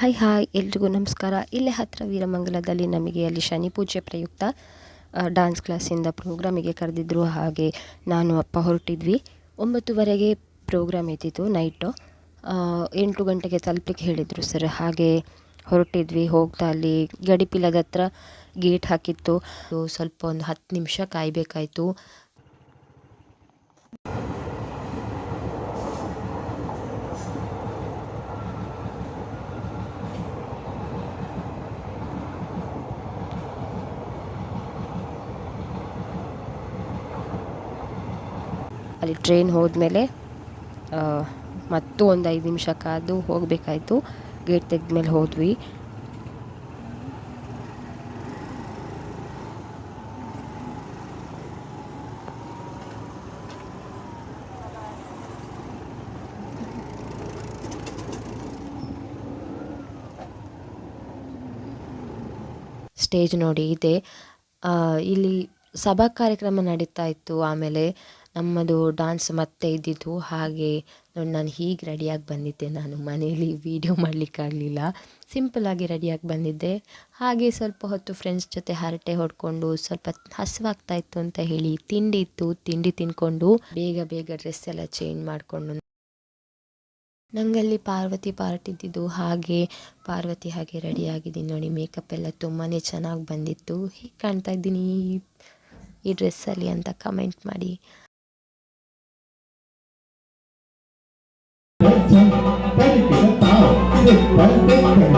Hi hi ಎಲ್ರಿಗೂ ನಮಸ್ಕಾರ. ಇಲ್ಲೇ ಹತ್ತಿರ ವೀರಮಂಗಲದಲ್ಲಿ ನಮಗೆ ಅಲ್ಲಿ ಶನಿ ಪೂಜೆ ಪ್ರಯುಕ್ತ ಡ್ಯಾನ್ಸ್ ಕ್ಲಾಸಿಂದ ಪ್ರೋಗ್ರಾಮಿಗೆ ಕರೆದಿದ್ದರು ಹಾಗೆ ನಾನು ಅಪ್ಪ ಹೊರಟಿದ್ವಿ. ಒಂಬತ್ತುವರೆಗೆ ಪ್ರೋಗ್ರಾಮ್ ಇದ್ದಿತ್ತು ನೈಟು ಎಂಟು ಗಂಟೆಗೆ ತಲುಪಲಿಕ್ಕೆ ಹೇಳಿದರು ಸರ್ ಹಾಗೆ ಹೊರಟಿದ್ವಿ, ಹೋಗ್ತಾ ಅಲ್ಲಿ ಗಡಿಪಿಲದ ಹತ್ರ ಗೇಟ್ ಹಾಕಿತ್ತು. ಸ್ವಲ್ಪ ಒಂದು ಹತ್ತು ನಿಮಿಷ ಕಾಯಬೇಕಾಯ್ತು. ಅಲ್ಲಿ ಟ್ರೈನ್ ಹೋದಮೇಲೆ ಮತ್ತು ಒಂದು ಐದು ನಿಮಿಷ ಕಾದು ಹೋಗಬೇಕಾಯ್ತು. ಗೇಟ್ ತೆಗೆದ್ಮೇಲೆ ಹೋದ್ವಿ. ಸ್ಟೇಜ್ ನೋಡಿ ಇದೆ. ಇಲ್ಲಿ ಸಭಾ ಕಾರ್ಯಕ್ರಮ ನಡೀತಾ ಇತ್ತು ಆಮೇಲೆ. ನಮ್ಮದು ಡಾನ್ಸ್ ಮತ್ತೆ ಇದ್ದಿದ್ದು ಹಾಗೆ ನೋಡಿ ನಾನು ಹೀಗೆ ರೆಡಿಯಾಗಿ ಬಂದಿದ್ದೆ. ನಾನು ಮನೇಲಿ ವೀಡಿಯೋ ಮಾಡಲಿಕ್ಕಾಗಲಿಲ್ಲ ಸಿಂಪಲ್ಲಾಗಿ ರೆಡಿಯಾಗಿ ಬಂದಿದ್ದೆ. ಹಾಗೆ ಸ್ವಲ್ಪ ಹೊತ್ತು ಫ್ರೆಂಡ್ಸ್ ಜೊತೆ ಹರಟೆ ಹೊಡ್ಕೊಂಡು ಸ್ವಲ್ಪ ಹಸಿವಾಗ್ತಾ ಇತ್ತು ಅಂತ ಹೇಳಿ ತಿಂಡಿ ಇತ್ತು. ತಿಂಡಿ ತಿನ್ಕೊಂಡು ಬೇಗ ಬೇಗ ಡ್ರೆಸ್ ಎಲ್ಲ ಚೇಂಜ್ ಮಾಡಿಕೊಂಡು ನಂಗಲ್ಲಿ ಪಾರ್ವತಿ ಪಾರ್ಟ್ ಇದ್ದಿದ್ದು ಹಾಗೆ ಪಾರ್ವತಿ ಹಾಗೆ ರೆಡಿಯಾಗಿದ್ದೀನಿ ನೋಡಿ. ಮೇಕಪ್ ಎಲ್ಲ ತುಂಬಾ ಚೆನ್ನಾಗಿ ಬಂದಿತ್ತು. ಹೀಗೆ ಕಾಣ್ತಾ ಇದ್ದೀನಿ ಈ ಡ್ರೆಸ್ಸಲ್ಲಿ ಅಂತ ಕಮೆಂಟ್ ಮಾಡಿ.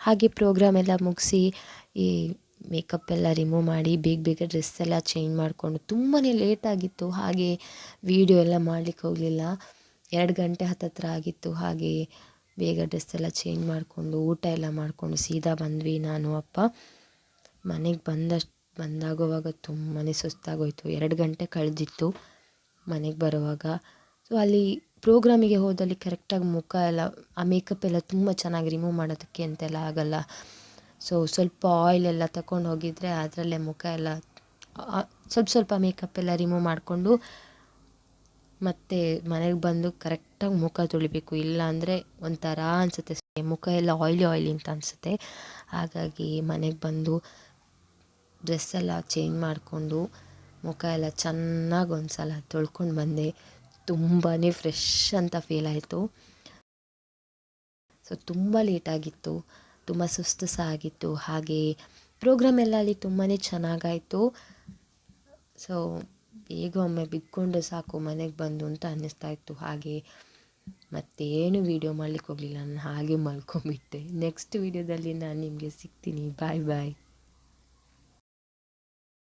ಹಾಗೆ ಪ್ರೋಗ್ರಾಮ್ ಎಲ್ಲ ಮುಗಿಸಿ, ಈ ಮೇಕಪ್ ಎಲ್ಲ ರಿಮೂವ್ ಮಾಡಿ, ಬೇಗ ಬೇಗ ಡ್ರೆಸ್ ಎಲ್ಲ ಚೇಂಜ್ ಮಾಡಿಕೊಂಡು ತುಂಬಾ ಲೇಟ್ ಆಗಿತ್ತು. ಹಾಗೆ ವೀಡಿಯೋ ಎಲ್ಲ ಮಾಡಲಿಕ್ಕೆ ಹೋಗಲಿಲ್ಲ. ಎರಡು ಗಂಟೆ ಹತ್ತತ್ರ ಆಗಿತ್ತು. ಹಾಗೆ ಬೇಗ ಡ್ರೆಸ್ ಎಲ್ಲ ಚೇಂಜ್ ಮಾಡಿಕೊಂಡು, ಊಟ ಎಲ್ಲ ಮಾಡಿಕೊಂಡು ಸೀದಾ ಬಂದ್ವಿ ನಾನು, ಅಪ್ಪ. ಮನೆಗೆ ಬಂದಷ್ಟು ಬಂದಾಗುವಾಗ ತುಂಬಾ ಸುಸ್ತಾಗೋಯಿತು. ಎರಡು ಗಂಟೆ ಕಳೆದಿತ್ತು ಮನೆಗೆ ಬರುವಾಗ. ಸೊ ಅಲ್ಲಿ ಪ್ರೋಗ್ರಾಮಿಗೆ ಹೋದಲ್ಲಿ ಕರೆಕ್ಟಾಗಿ ಮುಖ ಎಲ್ಲ, ಆ ಮೇಕಪ್ ಎಲ್ಲ ತುಂಬ ಚೆನ್ನಾಗಿ ರಿಮೂವ್ ಮಾಡೋದಕ್ಕೆ ಅಂತೆಲ್ಲ ಆಗೋಲ್ಲ. ಸೊ ಸ್ವಲ್ಪ ಆಯಿಲ್ ಎಲ್ಲ ತಗೊಂಡು ಹೋಗಿದ್ದರೆ ಅದರಲ್ಲೇ ಮುಖ ಎಲ್ಲ ಸ್ವಲ್ಪ ಸ್ವಲ್ಪ ಮೇಕಪ್ ಎಲ್ಲ ರಿಮೂವ್ ಮಾಡಿಕೊಂಡು ಮತ್ತು ಮನೆಗೆ ಬಂದು ಕರೆಕ್ಟಾಗಿ ಮುಖ ತೊಳಿಬೇಕು. ಇಲ್ಲ ಅಂದರೆ ಒಂಥರ ಅನಿಸುತ್ತೆ. ಮುಖ ಎಲ್ಲ ಆಯ್ಲಿ ಆಯ್ಲಿ ಅಂತ ಅನಿಸುತ್ತೆ. ಹಾಗಾಗಿ ಮನೆಗೆ ಬಂದು ಡ್ರೆಸ್ ಎಲ್ಲ ಚೇಂಜ್ ಮಾಡಿಕೊಂಡು ಮುಖ ಎಲ್ಲ ಚೆನ್ನಾಗಿ ಒಂದು ಸಲ ತೊಳ್ಕೊಂಡು ಬಂದೆ. ತುಂಬಾ ಫ್ರೆಶ್ ಅಂತ ಫೀಲ್ ಆಯಿತು. ಸೊ ತುಂಬ ಲೇಟಾಗಿತ್ತು ತುಂಬ ಸುಸ್ತು ಸಹ ಆಗಿತ್ತು. ಹಾಗೆ ಪ್ರೋಗ್ರಾಮ್ ಎಲ್ಲ ಅಲ್ಲಿ ತುಂಬಾ ಚೆನ್ನಾಗಾಯಿತು. ಸೊ ಬೇಗ ಒಮ್ಮೆ ಬಿದ್ದುಕೊಂಡು ಸಾಕು, ಮನೆಗೆ ಬಂದು ಅಂತ ಅನ್ನಿಸ್ತಾ ಇತ್ತು. ಹಾಗೆ ಮತ್ತೇನು ವೀಡಿಯೋ ಮಾಡ್ಲಿಕ್ಕೆ ಹೋಗಲಿಲ್ಲ. ನಾನು ಹಾಗೆ ಮಲ್ಕೊಂಬಿಟ್ಟೆ ನೆಕ್ಸ್ಟ್ ವೀಡಿಯೋದಲ್ಲಿ ನಾನು ನಿಮಗೆ ಸಿಗ್ತೀನಿ. ಬಾಯ್ ಬಾಯ್